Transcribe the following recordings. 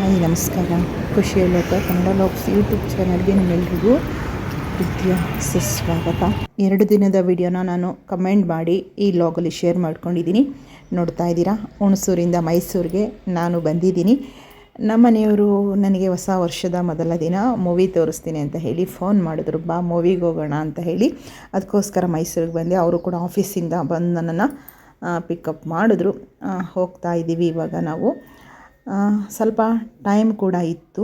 Hi, ನಮಸ್ಕಾರ. ಖುಷಿಯ Kannada LOX YouTube ಚಾನಲ್ಗೆ ನಿಮ್ಮೆಲ್ರಿಗೂ ವಿದ್ಯಾ ಸುಸ್ವಾಗತ. ಎರಡು ದಿನದ ವಿಡಿಯೋನ ನಾನು ಕಮೆಂಟ್ ಮಾಡಿ ಈ ಲಾಗಲ್ಲಿ ಶೇರ್ ಮಾಡ್ಕೊಂಡಿದ್ದೀನಿ. ನೋಡ್ತಾ ಇದ್ದೀರಾ? ಹುಣಸೂರಿಂದ ಮೈಸೂರಿಗೆ ನಾನು ಬಂದಿದ್ದೀನಿ. ನಮ್ಮ ಮನೆಯವರು ನನಗೆ ಹೊಸ ವರ್ಷದ ಮೊದಲ ದಿನ ಮೂವಿ ತೋರಿಸ್ತೀನಿ ಅಂತ ಹೇಳಿ ಫೋನ್ ಮಾಡಿದ್ರು. ಬಾ, ಮೂವಿಗೆ ಹೋಗೋಣ ಅಂತ ಹೇಳಿ. ಅದಕ್ಕೋಸ್ಕರ ಮೈಸೂರಿಗೆ ಬಂದೆ. ಅವರು ಕೂಡ ಆಫೀಸಿಂದ ಬಂದು ನನ್ನನ್ನು ಪಿಕಪ್ ಮಾಡಿದ್ರು. ಹೋಗ್ತಾ ಇದ್ದೀವಿ ಇವಾಗ ನಾವು. ಸ್ವಲ್ಪ ಟೈಮ್ ಕೂಡ ಇತ್ತು.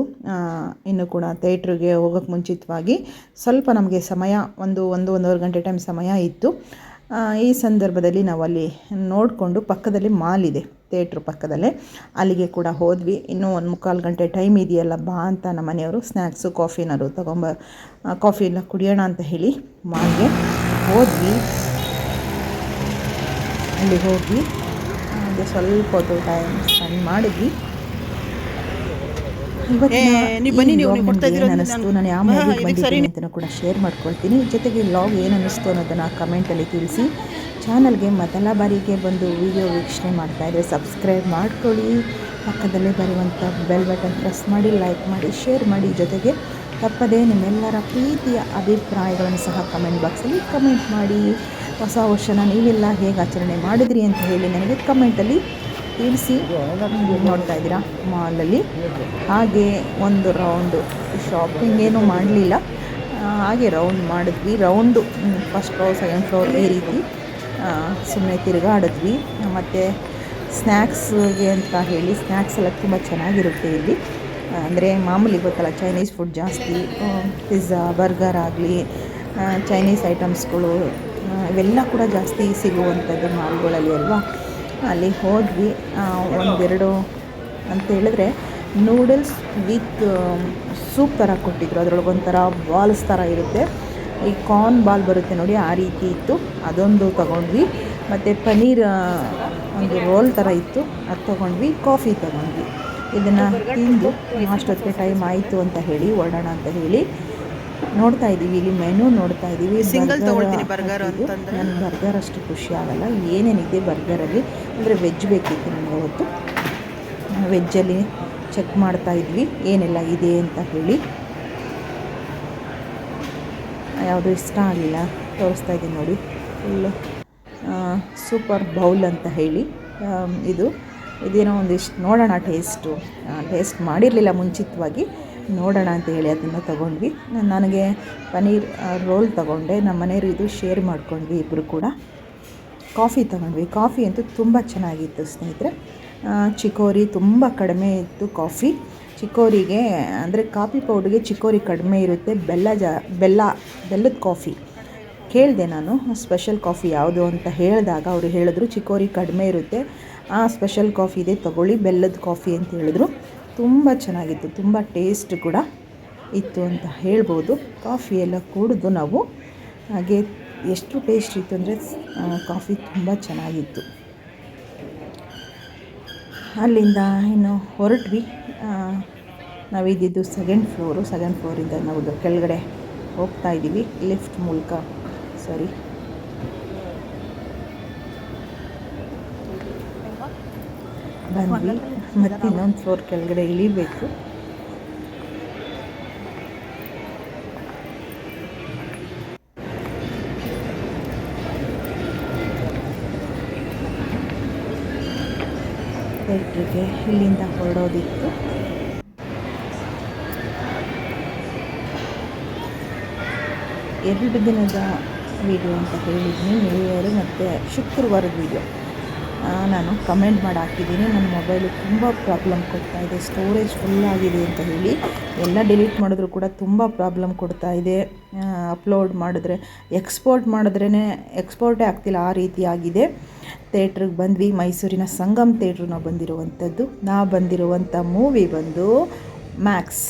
ಇನ್ನು ಕೂಡ ಥಿಯೇಟ್ರಿಗೆ ಹೋಗೋಕ್ಕೆ ಮುಂಚಿತವಾಗಿ ಸ್ವಲ್ಪ ನಮಗೆ ಸಮಯ, ಒಂದು ಒಂದು, ಒಂದೂವರೆ ಗಂಟೆ ಟೈಮ್ ಸಮಯ ಇತ್ತು. ಈ ಸಂದರ್ಭದಲ್ಲಿ ನಾವು ಅಲ್ಲಿ ನೋಡಿಕೊಂಡು ಪಕ್ಕದಲ್ಲಿ ಮಾಲ್ ಇದೆ ಥಿಯೇಟ್ರ್ ಪಕ್ಕದಲ್ಲೇ. ಅಲ್ಲಿಗೆ ಕೂಡ ಹೋದ್ವಿ. ಇನ್ನೂ ಒಂದು ಮುಕ್ಕಾಲು ಗಂಟೆ ಟೈಮ್ ಇದೆಯಲ್ಲ, ಬಾ ಅಂತ ನಮ್ಮ ಮನೆಯವರು ಸ್ನ್ಯಾಕ್ಸು ಕಾಫಿನಾರು ತೊಗೊಂಬ ಕಾಫಿ ಎಲ್ಲ ಕುಡಿಯೋಣ ಅಂತ ಹೇಳಿ ಮಾಲ್ಗೆ ಹೋದ್ವಿ. ಅಲ್ಲಿ ಹೋಗಿ ಹಾಗೆ ಸ್ವಲ್ಪ ಹೊತ್ತು ಟೈಮ್ ಸ್ಪೆಂಡ್ ಮಾಡಿದ್ವಿ. ನಾನು ಯಾವ ಮೂವಿಗೆ ಬಂದಿದ್ದೀನಿ ಅಂತಲೂ ಕೂಡ ಶೇರ್ ಮಾಡ್ಕೊಳ್ತೀನಿ. ಜೊತೆಗೆ ಲಾಗ್ ಏನು ಅನ್ನಿಸ್ತು ಅನ್ನೋದನ್ನು ಕಮೆಂಟಲ್ಲಿ ತಿಳಿಸಿ. ಚಾನಲ್ಗೆ ಮೊದಲ ಬಾರಿಗೆ ಬಂದು ವಿಡಿಯೋ ವೀಕ್ಷಣೆ ಮಾಡ್ತಾ ಇದ್ದರೆ ಸಬ್ಸ್ಕ್ರೈಬ್ ಮಾಡ್ಕೊಳ್ಳಿ. ಪಕ್ಕದಲ್ಲೇ ಬರುವಂಥ ಬೆಲ್ ಬಟನ್ ಪ್ರೆಸ್ ಮಾಡಿ ಲೈಕ್ ಮಾಡಿ ಶೇರ್ ಮಾಡಿ. ಜೊತೆಗೆ ತಪ್ಪದೇ ನಿಮ್ಮೆಲ್ಲರ ಪ್ರೀತಿಯ ಅಭಿಪ್ರಾಯಗಳನ್ನು ಸಹ ಕಮೆಂಟ್ ಬಾಕ್ಸಲ್ಲಿ ಕಮೆಂಟ್ ಮಾಡಿ. ಹೊಸ ವರ್ಷನ ನೀವೆಲ್ಲ ಹೇಗೆ ಆಚರಣೆ ಮಾಡಿದ್ರಿ ಅಂತ ಹೇಳಿ ನನಗೆ ಕಮೆಂಟಲ್ಲಿ ತಿಳಿಸಿ ನೋಡ್ತಾ ಇದ್ದೀರಾ ಮಾಲಲ್ಲಿ. ಹಾಗೆ ಒಂದು ರೌಂಡು ಶಾಪಿಂಗ್ ಏನೂ ಮಾಡಲಿಲ್ಲ. ಹಾಗೆ ರೌಂಡ್ ಮಾಡಿದ್ವಿ. Round first floor second floor ಈ ರೀತಿ. ಸುಮ್ಮನೆ ತಿರುಗಾಡಿದ್ವಿ ಮತ್ತು ಸ್ನ್ಯಾಕ್ಸ್ಗೆ ಅಂತ ಹೇಳಿ ಸ್ನ್ಯಾಕ್ಸ್ ಎಲ್ಲ ತುಂಬ ಚೆನ್ನಾಗಿರುತ್ತೆ ಇಲ್ಲಿ. ಅಂದರೆ ಮಾಮೂಲಿ ಗೊತ್ತಲ್ಲ ಚೈನೀಸ್ ಫುಡ್ ಜಾಸ್ತಿ ಪಿಜ್ಜಾ ಬರ್ಗರ್ ಆಗಲಿ ಚೈನೀಸ್ ಐಟಮ್ಸ್ಗಳು ಇವೆಲ್ಲ ಕೂಡ ಜಾಸ್ತಿ ಸಿಗುವಂಥದ್ದು ಮಾಲ್ಗಳಲ್ಲಿ ಅಲ್ವಾ? ಅಲ್ಲಿ ಹೋದ್ವಿ ಒಂದೆರಡು ಅಂತ ಹೇಳಿದ್ರೆ ನೂಡಲ್ಸ್ ವಿತ್ ಸೂಪ್ ಥರ ಕೊಟ್ಟಿದ್ರು. ಅದರೊಳಗೆ ಒಂಥರ ಬಾಲ್ಸ್ ಥರ ಇರುತ್ತೆ. ಈ ಕಾರ್ನ್ ಬಾಲ್ ಬರುತ್ತೆ ನೋಡಿ, ಆ ರೀತಿ ಇತ್ತು. ಅದೊಂದು ತಗೊಂಡ್ವಿ. ಮತ್ತು ಪನ್ನೀರ್ ಒಂದು ರೋಲ್ ಥರ ಇತ್ತು. ಅದು ತೊಗೊಂಡ್ವಿ, ಕಾಫಿ ತೊಗೊಂಡ್ವಿ. ಇದನ್ನು ತಿಂದು ಅಷ್ಟೊತ್ತಿಗೆ ಟೈಮ್ ಆಯಿತು ಅಂತ ಹೇಳಿ ಹೊರಡೋಣ ಅಂತ ಹೇಳಿ. ನೋಡ್ತಾ ಇದ್ದೀವಿ ಇಲ್ಲಿ ಮೆನು ನೋಡ್ತಾ ಇದ್ದೀವಿ. ಸಿಂಗಲ್ ಬರ್ಗರ್ ಅಂತಂದ್ರೆ. ನನ್ಗೆ ಬರ್ಗರ್ ಅಷ್ಟು ಖುಷಿ ಆಗಲ್ಲ. ಏನೇನಿದೆ ಬರ್ಗರಲ್ಲಿ ಅಂದರೆ ವೆಜ್ ಬೇಕಿತ್ತು ನನಗೆ ಅವತ್ತು. ವೆಜ್ಜಲ್ಲಿ ಚೆಕ್ ಮಾಡ್ತಾ ಇದ್ವಿ. ಏನೆಲ್ಲ ಇದೆ ಅಂತ ಹೇಳಿ. ಯಾವುದು ಇಷ್ಟ ಆಗಲಿಲ್ಲ ತೋರಿಸ್ತಾ ಇದ್ದೀನಿ ನೋಡಿ. ಫುಲ್ಲು ಸೂಪರ್ ಬೌಲ್ ಅಂತ ಹೇಳಿ. ಇದು ಇದೇನೋ ಒಂದಿಷ್ಟು ನೋಡೋಣ ಟೇಸ್ಟು ಟೇಸ್ಟ್ ಮಾಡಿರಲಿಲ್ಲ ಮುಂಚಿತವಾಗಿ. ನೋಡೋಣ ಅಂತ ಹೇಳಿ ಅದನ್ನು ತೊಗೊಂಡ್ವಿ. ನನಗೆ ಪನ್ನೀರ್ ರೋಲ್ ತೊಗೊಂಡೆ. ನಮ್ಮ ಮನೆಯವರು ಇದು ಶೇರ್ ಮಾಡ್ಕೊಂಡ್ವಿ ಇಬ್ಬರು ಕೂಡ. ಕಾಫಿ ತಗೊಂಡ್ವಿ. ಕಾಫಿ ಅಂತೂ ತುಂಬ ಚೆನ್ನಾಗಿತ್ತು ಸ್ನೇಹಿತರೆ. ಚಿಕೋರಿ ತುಂಬ ಕಡಿಮೆ ಇತ್ತು ಕಾಫಿ. ಚಿಕೋರಿಗೆ, ಅಂದರೆ ಕಾಫಿ ಪೌಡ್ರಿಗೆ ಚಿಕೋರಿ ಕಡಿಮೆ ಇರುತ್ತೆ. ಬೆಲ್ಲ ಜಾ, ಬೆಲ್ಲ, ಬೆಲ್ಲದ ಕಾಫಿ. ಕೇಳಿದೆ ನಾನು, ಸ್ಪೆಷಲ್ ಕಾಫಿ ಯಾವುದು ಅಂತ ಹೇಳಿದಾಗ ಅವರು ಹೇಳಿದ್ರು ಚಿಕೋರಿ ಕಡಿಮೆ ಇರುತ್ತೆ. ಆ ಸ್ಪೆಷಲ್ ಕಾಫಿ ಇದೆ, ತಗೊಳ್ಳಿ, ಬೆಲ್ಲದ ಕಾಫಿ ಅಂತ ಹೇಳಿದ್ರು. ತುಂಬ ಚೆನ್ನಾಗಿತ್ತು, ತುಂಬ ಟೇಸ್ಟ್ ಕೂಡ ಇತ್ತು ಅಂತ ಹೇಳ್ಬೋದು. ಕಾಫಿ ಎಲ್ಲ ಕುಡಿದು ನಾವು ಹಾಗೆ ಎಷ್ಟು ಟೇಸ್ಟ್ ಇತ್ತು ಅಂದರೆ ಕಾಫಿ ತುಂಬ ಚೆನ್ನಾಗಿತ್ತು. ಅಲ್ಲಿಂದ ಇನ್ನು ಹೊರಟ್ವಿ. ನಾವಿದ್ದಿದ್ದು ಸೆಕೆಂಡ್ ಫ್ಲೋರು ಸೆಕೆಂಡ್ ಫ್ಲೋರಿಂದ ನಾವು ಕೆಳಗಡೆ ಹೋಗ್ತಾ ಇದ್ದೀವಿ. ಲಿಫ್ಟ್ ಮೂಲಕ. ಸಾರಿ ಬಂದ್ವಿ. ಮತ್ತೆ ಇನ್ನೊಂದು ಫ್ಲೋರ್ ಕೆಳಗಡೆ ಇಳಿಬೇಕು. ಇಲ್ಲಿಂದ ಹೊರಡೋದಿತ್ತು. ಎರಡು ದಿನದ ವಿಡಿಯೋ ಅಂತ ಹೇಳಿದ್ದೀನಿ ನ್ಯೂ ಇಯರ್ ಮತ್ತು ಶುಕ್ರವಾರದ ವಿಡಿಯೋ ನಾನು ಕಮೆಂಟ್ ಮಾಡಿ ಹಾಕಿದ್ದೀನಿ ನನ್ನ ಮೊಬೈಲು ತುಂಬ ಪ್ರಾಬ್ಲಮ್ ಕೊಡ್ತಾ ಇದೆ. ಸ್ಟೋರೇಜ್ ಫುಲ್ ಆಗಿದೆ ಅಂತ ಹೇಳಿ. ಎಲ್ಲ ಡಿಲೀಟ್ ಮಾಡಿದ್ರು ಕೂಡ ತುಂಬ ಪ್ರಾಬ್ಲಮ್ ಕೊಡ್ತಾ ಇದೆ. ಅಪ್ಲೋಡ್ ಮಾಡಿದ್ರೆ ಎಕ್ಸ್ಪೋರ್ಟ್ ಮಾಡಿದ್ರೇ ಎಕ್ಸ್ಪೋರ್ಟೇ ಆಗ್ತಿಲ್ಲ. ಆ ರೀತಿ ಆಗಿದೆ. ಥೇಟ್ರಿಗೆ ಬಂದ್ವಿ. ಮೈಸೂರಿನ ಸಂಗಮ್ ಥೇಟ್ರನ್ನ ನಾವು ಬಂದಿರುವಂಥದ್ದು. ನಾ ಬಂದಿರುವಂಥ ಮೂವಿ ಬಂದು ಮ್ಯಾಕ್ಸ್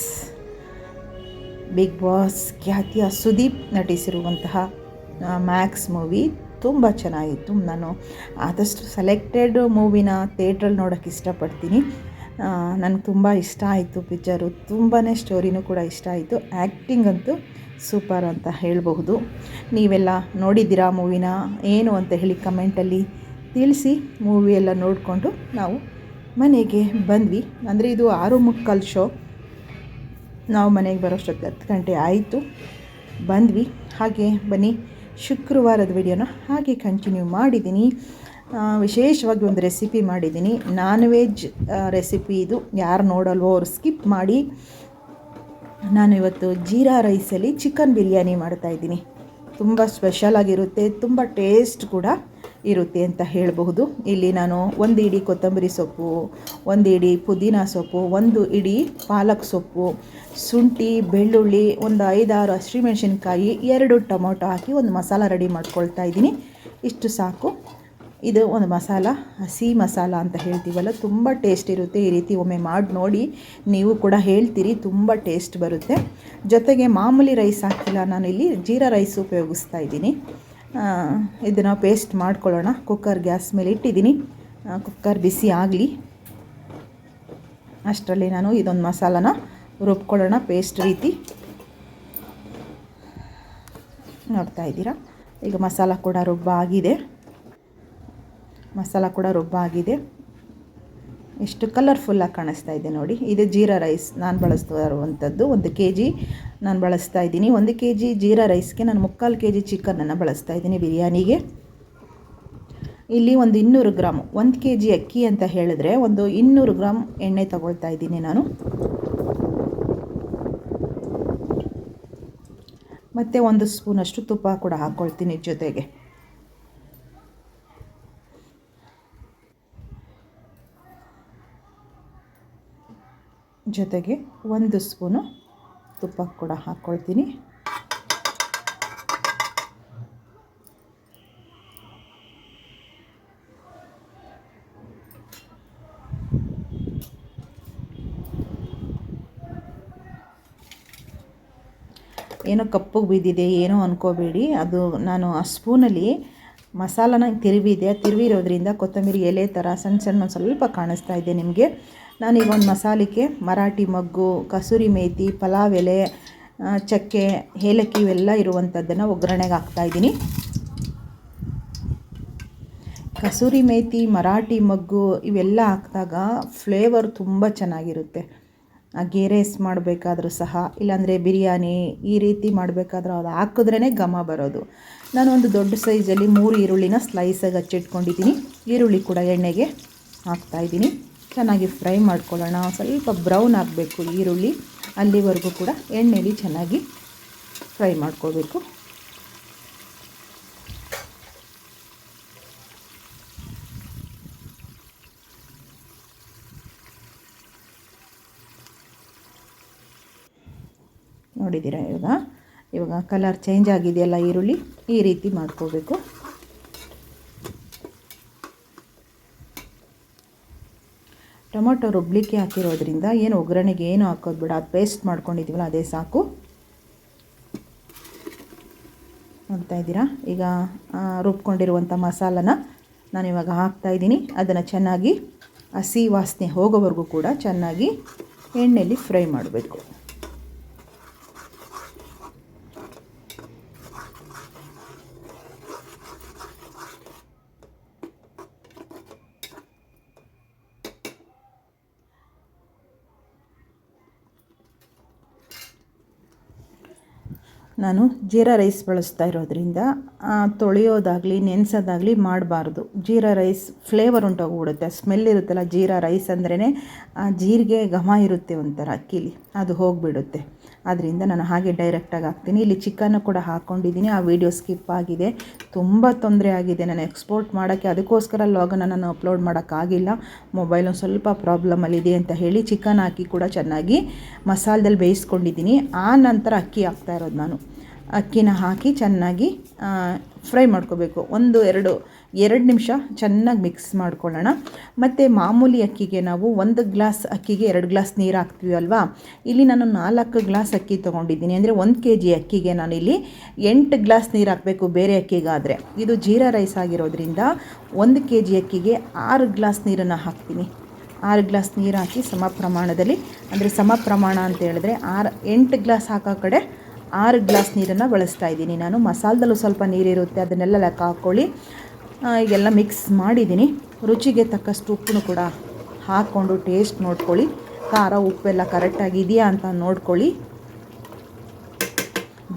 ಬಿಗ್ ಬಾಸ್ ಖ್ಯಾತಿಯ ಸುದೀಪ್ ನಟಿಸಿರುವಂತಹ ಮ್ಯಾಕ್ಸ್ ಮೂವಿ ತುಂಬ ಚೆನ್ನಾಗಿತ್ತು. ನಾನು ಆದಷ್ಟು ಸೆಲೆಕ್ಟೆಡ್ ಮೂವಿನ ಥಿಯೇಟ್ರಲ್ಲಿ ನೋಡೋಕ್ಕೆ ಇಷ್ಟಪಡ್ತೀನಿ. ನನಗೆ ತುಂಬ ಇಷ್ಟ ಆಯಿತು ಪಿಕ್ಚರು. ತುಂಬಾ ಸ್ಟೋರಿನೂ ಕೂಡ ಇಷ್ಟ ಆಯಿತು. ಆ್ಯಕ್ಟಿಂಗ್ ಅಂತೂ ಸೂಪರ್ ಅಂತ ಹೇಳಬಹುದು. ನೀವೆಲ್ಲ ನೋಡಿದ್ದೀರಾ ಮೂವಿನ? ಏನು ಅಂತ ಹೇಳಿ ಕಮೆಂಟಲ್ಲಿ ತಿಳಿಸಿ. ಮೂವಿ ಎಲ್ಲ ನೋಡಿಕೊಂಡು ನಾವು ಮನೆಗೆ ಬಂದ್ವಿ. ಅಂದರೆ ಇದು ಆರು ಮುಕ್ಕಾಲು ಶೋ. ನಾವು ಮನೆಗೆ ಬರೋಷ್ಟೊತ್ತು ಹತ್ತು ಗಂಟೆ ಆಯಿತು. ಬಂದ್ವಿ. ಹಾಗೆ ಬನ್ನಿ. ಶುಕ್ರವಾರದ ವಿಡಿಯೋನ ಹಾಗೆ ಕಂಟಿನ್ಯೂ ಮಾಡಿದ್ದೀನಿ. ವಿಶೇಷವಾಗಿ ಒಂದು ರೆಸಿಪಿ ಮಾಡಿದ್ದೀನಿ. ನಾನ್ ವೆಜ್ ರೆಸಿಪಿ ಇದು. ಯಾರು ನೋಡಲ್ವೋ ಅವ್ರು ಸ್ಕಿಪ್ ಮಾಡಿ. ನಾನು ಇವತ್ತು ಜೀರಾ ರೈಸಲ್ಲಿ ಚಿಕನ್ ಬಿರಿಯಾನಿ ಮಾಡ್ತಾಯಿದ್ದೀನಿ ತುಂಬ ಸ್ಪೆಷಲ್ ಆಗಿರುತ್ತೆ. ತುಂಬ ಟೇಸ್ಟ್ ಕೂಡ. ಇರುತ್ತೆ ಅಂತ ಹೇಳಬಹುದು. ಇಲ್ಲಿ ನಾನು ಒಂದು ಇಡಿ ಕೊತ್ತಂಬರಿ ಸೊಪ್ಪು, ಒಂದು ಇಡಿ ಪುದೀನ ಸೊಪ್ಪು, ಒಂದು ಇಡಿ ಪಾಲಕ್ ಸೊಪ್ಪು, ಶುಂಠಿ, ಬೆಳ್ಳುಳ್ಳಿ, ಒಂದು ಐದಾರು ಹಸಿಮೆಣಸಿನ್ಕಾಯಿ, ಎರಡು ಟೊಮೊಟೊ ಹಾಕಿ ಒಂದು ಮಸಾಲ ರೆಡಿ ಮಾಡ್ಕೊಳ್ತಾ ಇದ್ದೀನಿ. ಇಷ್ಟು ಸಾಕು. ಇದು ಒಂದು ಮಸಾಲ, ಹಸಿ ಮಸಾಲ ಅಂತ ಹೇಳ್ತೀವಲ್ಲ, ತುಂಬ ಟೇಸ್ಟ್ ಇರುತ್ತೆ. ಈ ರೀತಿ ಒಮ್ಮೆ ಮಾಡಿ ನೋಡಿ, ನೀವು ಕೂಡ ಹೇಳ್ತೀರಿ, ತುಂಬ ಟೇಸ್ಟ್ ಬರುತ್ತೆ. ಜೊತೆಗೆ ಮಾಮೂಲಿ ರೈಸ್ ಹಾಕಿಲ್ಲ ನಾನು ಇಲ್ಲಿ ಜೀರಾ ರೈಸ್ ಉಪಯೋಗಿಸ್ತಾ ಇದ್ದೀನಿ. ಇದನ್ನು ಪೇಸ್ಟ್ ಮಾಡ್ಕೊಳ್ಳೋಣ. ಕುಕ್ಕರ್ ಗ್ಯಾಸ್ ಮೇಲೆ ಇಟ್ಟಿದ್ದೀನಿ. ಕುಕ್ಕರ್ ಬಿಸಿ ಆಗಲಿ. ಅಷ್ಟರಲ್ಲಿ ನಾನು ಇದೊಂದು ಮಸಾಲನ ರುಬ್ಕೊಳ್ಳೋಣ ಪೇಸ್ಟ್ ರೀತಿ. ನೋಡ್ತಾ ಇದ್ದೀರಾ? ಈಗ ಮಸಾಲ ಕೂಡ ರುಬ್ಬ ಆಗಿದೆ ಮಸಾಲ ಕೂಡ ರುಬ್ಬ ಆಗಿದೆ ಎಷ್ಟು ಕಲರ್ಫುಲ್ಲಾಗಿ ಕಾಣಿಸ್ತಾ ಇದೆ ನೋಡಿ. ಇದು ಜೀರಾ ರೈಸ್ ನಾನು ಬಳಸ್ತಾ ಇರುವಂಥದ್ದು ಒಂದು ಕೆ ಜಿ ನಾನು ಬಳಸ್ತಾ ಇದ್ದೀನಿ. ಒಂದು ಕೆ ಜಿ ಜೀರಾ ರೈಸ್ಗೆ ನಾನು ಮುಕ್ಕಾಲು ಕೆ ಜಿ ಚಿಕನನ್ನು ಬಳಸ್ತಾ ಇದ್ದೀನಿ ಬಿರಿಯಾನಿಗೆ. ಇಲ್ಲಿ ಒಂದು ಇನ್ನೂರು ಗ್ರಾಮ್, ಒಂದು ಕೆ ಜಿ ಅಕ್ಕಿ ಅಂತ ಹೇಳಿದ್ರೆ ಒಂದು ಇನ್ನೂರು ಗ್ರಾಮ್ ಎಣ್ಣೆ ತಗೊಳ್ತಾ ಇದ್ದೀನಿ ನಾನು. ಮತ್ತು ಒಂದು ಸ್ಪೂನಷ್ಟು ತುಪ್ಪ ಕೂಡ ಹಾಕ್ಕೊಳ್ತೀನಿ ಜೊತೆಗೆ. ಜೊತೆಗೆ ಒಂದು ಸ್ಪೂನು ತುಪ್ಪ ಕೂಡ ಹಾಕ್ಕೊಳ್ತೀನಿ. ಏನೋ ಕಪ್ಪಗೆ ಬಿದ್ದಿದೆ, ಏನೋ ಅನ್ಕೋಬೇಡಿ. ಅದು ನಾನು ಆ ಸ್ಪೂನಲ್ಲಿ ಮಸಾಲನ ತಿರುವಿದೆ. ತಿರುವಿರೋದ್ರಿಂದ ಕೊತ್ತಂಬರಿ ಎಲೆ ಥರ ಸಣ್ಣ ಸಣ್ಣ ಸ್ವಲ್ಪ ಕಾಣಿಸ್ತಾ ಇದೆ ನಿಮಗೆ. ನಾನೀಗ ಒಂದು ಮಸಾಲಿಗೆ ಮರಾಠಿ ಮಗ್ಗು, ಕಸೂರಿ ಮೇಥಿ ಪಲಾವ್ ಎಲೆ ಚಕ್ಕೆ, ಏಲಕ್ಕಿ ಇವೆಲ್ಲ ಇರುವಂಥದ್ದನ್ನು ಒಗ್ಗರಣೆಗೆ ಹಾಕ್ತಾಯಿದ್ದೀನಿ ಕಸೂರಿ ಮೇಥಿ ಮರಾಠಿ ಮಗ್ಗು ಇವೆಲ್ಲ ಹಾಕಿದಾಗ ಫ್ಲೇವರ್ ತುಂಬ ಚೆನ್ನಾಗಿರುತ್ತೆ. ಆ ರೈಸ್ ಮಾಡಬೇಕಾದ್ರೂ ಸಹ, ಇಲ್ಲಾಂದರೆ ಬಿರಿಯಾನಿ ಈ ರೀತಿ ಮಾಡಬೇಕಾದ್ರೂ ಅದು ಹಾಕಿದ್ರೇ ಘಮ ಬರೋದು. ನಾನು ಒಂದು ದೊಡ್ಡ ಸೈಜಲ್ಲಿ ಮೂರು ಈರುಳ್ಳಿನ ಸ್ಲೈಸಾಗಿ ಹಚ್ಚಿಟ್ಕೊಂಡಿದ್ದೀನಿ. ಈರುಳ್ಳಿ ಕೂಡ ಎಣ್ಣೆಗೆ ಹಾಕ್ತಾಯಿದ್ದೀನಿ ಚೆನ್ನಾಗಿ ಫ್ರೈ ಮಾಡ್ಕೊಳ್ಳೋಣ. ಸ್ವಲ್ಪ ಬ್ರೌನ್ ಆಗಬೇಕು ಈರುಳ್ಳಿ. ಅಲ್ಲಿವರೆಗೂ ಕೂಡ ಎಣ್ಣೆಲಿ ಚೆನ್ನಾಗಿ ಫ್ರೈ ಮಾಡ್ಕೋಬೇಕು ನೋಡಿದ್ದೀರಾ ಇವಾಗ? ಇವಾಗ ಕಲರ್ ಚೇಂಜ್ ಆಗಿದೆಯಲ್ಲ ಈರುಳ್ಳಿ, ಈ ರೀತಿ ಮಾಡ್ಕೋಬೇಕು ಟೊಮೊಟೊ ರುಬ್ಲಿಕ್ಕೆ ಹಾಕಿರೋದ್ರಿಂದ ಏನು ಒಗ್ಗರಣೆಗೆ ಏನು ಹಾಕೋದು ಬೇಡ, ಅದು ಪೇಸ್ಟ್ ಮಾಡ್ಕೊಂಡಿದ್ದೀವಲ್ಲ, ಅದೇ ಸಾಕು. ನೋಡ್ತಾ ಇದ್ದೀರಾ? ಈಗ ರುಬ್ಕೊಂಡಿರುವಂಥ ಮಸಾಲನ ಇವಾಗ ಹಾಕ್ತಾಯಿದ್ದೀನಿ ಅದನ್ನು ಚೆನ್ನಾಗಿ ಹಸಿ ವಾಸನೆ ಹೋಗೋವರೆಗೂ ಕೂಡ ಚೆನ್ನಾಗಿ ಎಣ್ಣೆಯಲ್ಲಿ ಫ್ರೈ ಮಾಡಬೇಕು. ನಾನು ಜೀರಾ ರೈಸ್ ಬಳಸ್ತಾ ಇರೋದ್ರಿಂದ ತೊಳೆಯೋದಾಗಲಿ, ನೆನೆಸೋದಾಗಲಿ ಮಾಡಬಾರ್ದು. ಜೀರಾ ರೈಸ್ ಫ್ಲೇವರ್ ಉಂಟೋಗ್ಬಿಡುತ್ತೆ. ಸ್ಮೆಲ್ ಇರುತ್ತಲ್ಲ ಜೀರಾ ರೈಸ್ ಅಂದ್ರೇ ಆ ಜೀರಿಗೆ ಘಮ ಇರುತ್ತೆ ಒಂಥರ ಅಕ್ಕಿಲಿ. ಅದು ಹೋಗಿಬಿಡುತ್ತೆ. ಅದರಿಂದ ನಾನು ಹಾಗೆ ಡೈರೆಕ್ಟಾಗಿ ಹಾಕ್ತೀನಿ. ಇಲ್ಲಿ ಚಿಕನ್ನು ಕೂಡ ಹಾಕ್ಕೊಂಡಿದ್ದೀನಿ ಆ ವಿಡಿಯೋ ಸ್ಕಿಪ್ ಆಗಿದೆ. ತುಂಬ ತೊಂದರೆ ಆಗಿದೆ. ನಾನು ಎಕ್ಸ್ಪೋರ್ಟ್ ಮಾಡೋಕ್ಕೆ ಅದಕ್ಕೋಸ್ಕರ ಲಾಗನ್ನು ನಾನು ಅಪ್ಲೋಡ್ ಮಾಡೋಕ್ಕಾಗಿಲ್ಲ ಮೊಬೈಲ್ ಒಂದು ಸ್ವಲ್ಪ ಪ್ರಾಬ್ಲಮಲ್ಲಿದೆ ಅಂತ ಹೇಳಿ ಚಿಕನ್ ಹಾಕಿ ಕೂಡ ಚೆನ್ನಾಗಿ ಮಸಾಲದಲ್ಲಿ ಬೇಯಿಸ್ಕೊಂಡಿದ್ದೀನಿ. ಆ ನಂತರ ಅಕ್ಕಿ ಹಾಕ್ತಾ ಇರೋದು ನಾನು. ಅಕ್ಕಿನ ಹಾಕಿ ಚೆನ್ನಾಗಿ ಫ್ರೈ ಮಾಡ್ಕೋಬೇಕು. ಒಂದು, ಎರಡು ಎರಡು ನಿಮಿಷ ಚೆನ್ನಾಗಿ ಮಿಕ್ಸ್ ಮಾಡ್ಕೊಳ್ಳೋಣ. ಮತ್ತು ಮಾಮೂಲಿ ಅಕ್ಕಿಗೆ ನಾವು ಒಂದು ಗ್ಲಾಸ್ ಅಕ್ಕಿಗೆ ಎರಡು ಗ್ಲಾಸ್ ನೀರು ಹಾಕ್ತೀವಿ ಅಲ್ವಾ? ಇಲ್ಲಿ ನಾನು ನಾಲ್ಕು ಗ್ಲಾಸ್ ಅಕ್ಕಿ ತೊಗೊಂಡಿದ್ದೀನಿ. ಅಂದರೆ ಒಂದು ಕೆ ಜಿ ಅಕ್ಕಿಗೆ ನಾನಿಲ್ಲಿ ಎಂಟು ಗ್ಲಾಸ್ ನೀರು ಹಾಕಬೇಕು ಬೇರೆ ಅಕ್ಕಿಗಾದರೆ. ಇದು ಜೀರಾ ರೈಸ್ ಆಗಿರೋದ್ರಿಂದ ಒಂದು ಕೆ ಜಿ ಅಕ್ಕಿಗೆ ಆರು ಗ್ಲಾಸ್ ನೀರನ್ನು ಹಾಕ್ತೀನಿ. ಆರು ಗ್ಲಾಸ್ ನೀರು ಹಾಕಿ ಸಮ ಪ್ರಮಾಣದಲ್ಲಿ ಅಂದರೆ ಸಮ ಪ್ರಮಾಣ ಅಂತ ಹೇಳಿದ್ರೆ ಆರು ಎಂಟು ಗ್ಲಾಸ್ ಹಾಕೋ ಕಡೆ ಆರು ಗ್ಲಾಸ್ ನೀರನ್ನು ಬಳಸ್ತಾ ಇದ್ದೀನಿ ನಾನು. ಮಸಾಲದಲ್ಲೂ ಸ್ವಲ್ಪ ನೀರಿರುತ್ತೆ, ಅದನ್ನೆಲ್ಲ ಲೆಕ್ಕ ಹಾಕ್ಕೊಳ್ಳಿ ಈಗೆಲ್ಲ ಮಿಕ್ಸ್ ಮಾಡಿದ್ದೀನಿ. ರುಚಿಗೆ ತಕ್ಕಷ್ಟು ಉಪ್ಪನ್ನು ಕೂಡ ಹಾಕ್ಕೊಂಡು ಟೇಸ್ಟ್ ನೋಡ್ಕೊಳ್ಳಿ. ಖಾರ, ಉಪ್ಪೆಲ್ಲ ಕರೆಕ್ಟಾಗಿ ಇದೆಯಾ ಅಂತ ನೋಡ್ಕೊಳ್ಳಿ.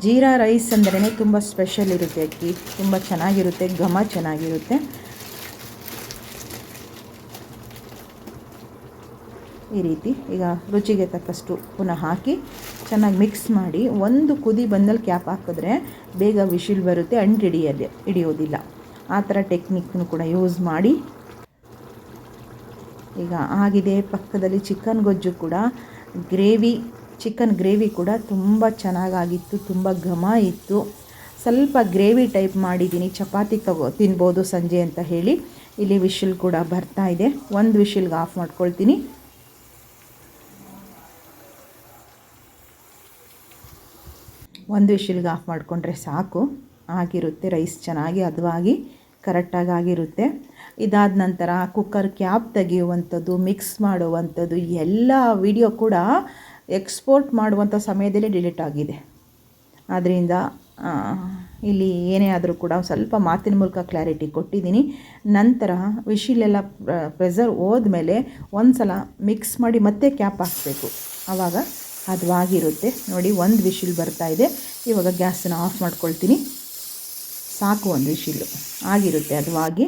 ಜೀರಾ ರೈಸ್ ಅಂದ್ರೇ ತುಂಬ ಸ್ಪೆಷಲ್ ಇರುತ್ತೆ ಅಕ್ಕಿ. ತುಂಬ ಚೆನ್ನಾಗಿರುತ್ತೆ, ಘಮ ಚೆನ್ನಾಗಿರುತ್ತೆ. ಈ ರೀತಿ ಈಗ ರುಚಿಗೆ ತಕ್ಕಷ್ಟು ಪುನಃ ಹಾಕಿ ಚೆನ್ನಾಗಿ ಮಿಕ್ಸ್ ಮಾಡಿ ಒಂದು ಕುದಿ ಬಂದಲ್ಲಿ ಕ್ಯಾಪ್ ಹಾಕಿದ್ರೆ ಬೇಗ ವಿಶಿಲ್ ಬರುತ್ತೆ ಅಂಟು ಹಿಡಿಯೋದಿಲ್ಲ. ಆ ಥರ ಟೆಕ್ನಿಕ್ನು ಕೂಡ ಯೂಸ್ ಮಾಡಿ. ಈಗ ಆಗಿದೆ, ಪಕ್ಕದಲ್ಲಿ ಚಿಕನ್ ಗೊಜ್ಜು ಕೂಡ. ಗ್ರೇವಿ, ಚಿಕನ್ ಗ್ರೇವಿ ಕೂಡ ತುಂಬ ಚೆನ್ನಾಗಾಗಿತ್ತು, ತುಂಬ ಘಮ ಇತ್ತು. ಸ್ವಲ್ಪ ಗ್ರೇವಿ ಟೈಪ್ ಮಾಡಿದ್ದೀನಿ, ಚಪಾತಿ ತಗೋ, ತಿನ್ಬೋದು ಸಂಜೆ ಅಂತ ಹೇಳಿ. ಇಲ್ಲಿ ವಿಶಿಲ್ ಕೂಡ ಬರ್ತಾ ಇದೆ, ಒಂದು ವಿಶಿಲ್ಗೆ ಆಫ್ ಮಾಡ್ಕೊಳ್ತೀನಿ. ಒಂದು ವಿಶಿಲ್ಗೆ ಆಫ್ ಮಾಡಿಕೊಂಡ್ರೆ ಸಾಕು, ಆಗಿರುತ್ತೆ, ರೈಸ್ ಚೆನ್ನಾಗಿ ಹದವಾಗಿ ಕರೆಕ್ಟಾಗಿ ಆಗಿರುತ್ತೆ. ಇದಾದ ನಂತರ ಕುಕ್ಕರ್ ಕ್ಯಾಪ್ ತೆಗೆಯುವಂಥದ್ದು ಮಿಕ್ಸ್ ಮಾಡುವಂಥದ್ದು, ಎಲ್ಲ ವಿಡಿಯೋ ಕೂಡ ಎಕ್ಸ್ಪೋರ್ಟ್ ಮಾಡುವಂಥ ಸಮಯದಲ್ಲೇ ಡಿಲೀಟ್ ಆಗಿದೆ. ಆದ್ದರಿಂದ ಇಲ್ಲಿ ಏನೇ ಆದರೂ ಕೂಡ ಸ್ವಲ್ಪ ಮಾತಿನ ಮೂಲಕ ಕ್ಲಾರಿಟಿ ಕೊಟ್ಟಿದ್ದೀನಿ. ನಂತರ ವಿಶಿಲೆಲ್ಲ ಪ್ರೆಸರ್ ಹೋದ್ಮೇಲೆ ಒಂದು ಸಲ ಮಿಕ್ಸ್ ಮಾಡಿ ಮತ್ತೆ ಕ್ಯಾಪ್ ಹಾಕಬೇಕು. ಆವಾಗ ಅದು ಆಗಿರುತ್ತೆ. ನೋಡಿ, ಒಂದು ವಿಶಿಲ್ ಬರ್ತಾ ಇದೆ. ಇವಾಗ ಗ್ಯಾಸನ್ನು ಆಫ್ ಮಾಡ್ಕೊಳ್ತೀನಿ. ಸಾಕು ಒಂದು ವಿಶಿಲ್ಲು ಆಗಿರುತ್ತೆ ಹದವಾಗಿ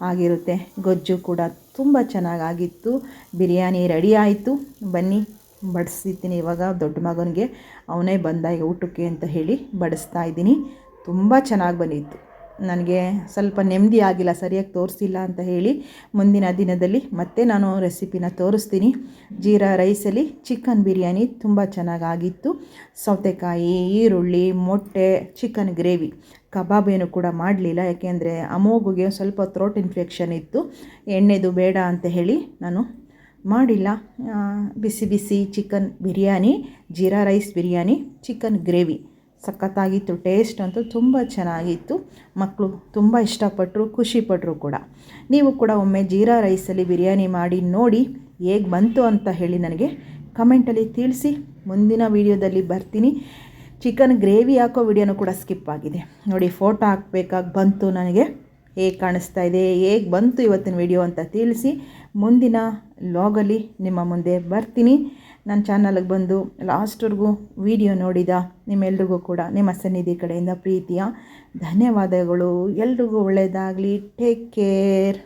ಆಗಿರುತ್ತೆ. ಗೊಜ್ಜು ಕೂಡ ತುಂಬ ಚೆನ್ನಾಗಾಗಿತ್ತು. ಬಿರಿಯಾನಿ ರೆಡಿ ಆಯಿತು. ಬನ್ನಿ ಬಡಿಸ್ತೀನಿ ಇವಾಗ. ದೊಡ್ಡ ಮಗನಿಗೆ ಅವನೇ ಬಂದ ಊಟಕ್ಕೆ ಅಂತ ಹೇಳಿ ಬಡಿಸ್ತಾ ಇದ್ದೀನಿ. ತುಂಬ ಚೆನ್ನಾಗಿ ಬಂದಿತ್ತು. ನನಗೆ ಸ್ವಲ್ಪ ನೆಮ್ಮದಿ ಆಗಿಲ್ಲ, ಸರಿಯಾಗಿ ತೋರಿಸಿಲ್ಲ ಅಂತ ಹೇಳಿ ಮುಂದಿನ ದಿನದಲ್ಲಿ ಮತ್ತೆ ನಾನು ರೆಸಿಪಿನ ತೋರಿಸ್ತೀನಿ. ಜೀರಾ ರೈಸಲ್ಲಿ ಚಿಕನ್ ಬಿರಿಯಾನಿ ತುಂಬ ಚೆನ್ನಾಗಾಗಿತ್ತು. ಸೌತೆಕಾಯಿ, ಈರುಳ್ಳಿ, ಮೊಟ್ಟೆ, ಚಿಕನ್ ಗ್ರೇವಿ. ಕಬಾಬ್ ಏನು ಕೂಡ ಮಾಡಲಿಲ್ಲ, ಯಾಕೆಂದರೆ ಅಮೋಗುಗೆ ಸ್ವಲ್ಪ ಥ್ರೋಟ್ ಇನ್ಫೆಕ್ಷನ್ ಇತ್ತು. ಎಣ್ಣೆದು ಬೇಡ ಅಂತ ಹೇಳಿ ನಾನು ಮಾಡಿಲ್ಲ. ಬಿಸಿ ಬಿಸಿ chicken biryani, jeera rice biryani chicken gravy ಸಖತ್ತಾಗಿತ್ತು taste ಅಂತೂ ತುಂಬ ಚೆನ್ನಾಗಿತ್ತು. ಮಕ್ಕಳು ತುಂಬ ಇಷ್ಟಪಟ್ಟರು ಖುಷಿಪಟ್ಟರು ಕೂಡ. ನೀವು ಕೂಡ ಒಮ್ಮೆ ಜೀರಾ ರೈಸಲ್ಲಿ ಬಿರಿಯಾನಿ ಮಾಡಿ ನೋಡಿ ಹೇಗೆ ಬಂತು ಅಂತ ಹೇಳಿ ನನಗೆ ಕಮೆಂಟಲ್ಲಿ ತಿಳಿಸಿ. ಮುಂದಿನ ವೀಡಿಯೋದಲ್ಲಿ ಬರ್ತೀನಿ. ಚಿಕನ್ ಗ್ರೇವಿ ಹಾಕೋ ವಿಡಿಯೋನೂ ಕೂಡ ಸ್ಕಿಪ್ ಆಗಿದೆ. ನೋಡಿ, ಫೋಟೋ ಹಾಕಬೇಕಾಗಿ ಬಂತು ನನಗೆ. ಹೇಗೆ ಕಾಣಿಸ್ತಾ ಇದೆ, ಹೇಗೆ ಬಂತು ಇವತ್ತಿನ ವಿಡಿಯೋ ಅಂತ ತಿಳಿಸಿ. ಮುಂದಿನ ಲಾಗಲ್ಲಿ ನಿಮ್ಮ ಮುಂದೆ ಬರ್ತೀನಿ. ನನ್ನ ಚಾನಲ್ಗೆ ಬಂದು ಲಾಸ್ಟ್ವರೆಗೂ ವಿಡಿಯೋ ನೋಡಿದ ನಿಮ್ಮೆಲ್ರಿಗೂ ಕೂಡ, ನಿಮ್ಮ ಸನ್ನಿಧಿ ಕಡೆಯಿಂದ ಪ್ರೀತಿಯ ಧನ್ಯವಾದಗಳು. ಎಲ್ರಿಗೂ ಒಳ್ಳೆಯದಾಗಲಿ ಟೇಕ್ ಕೇರ್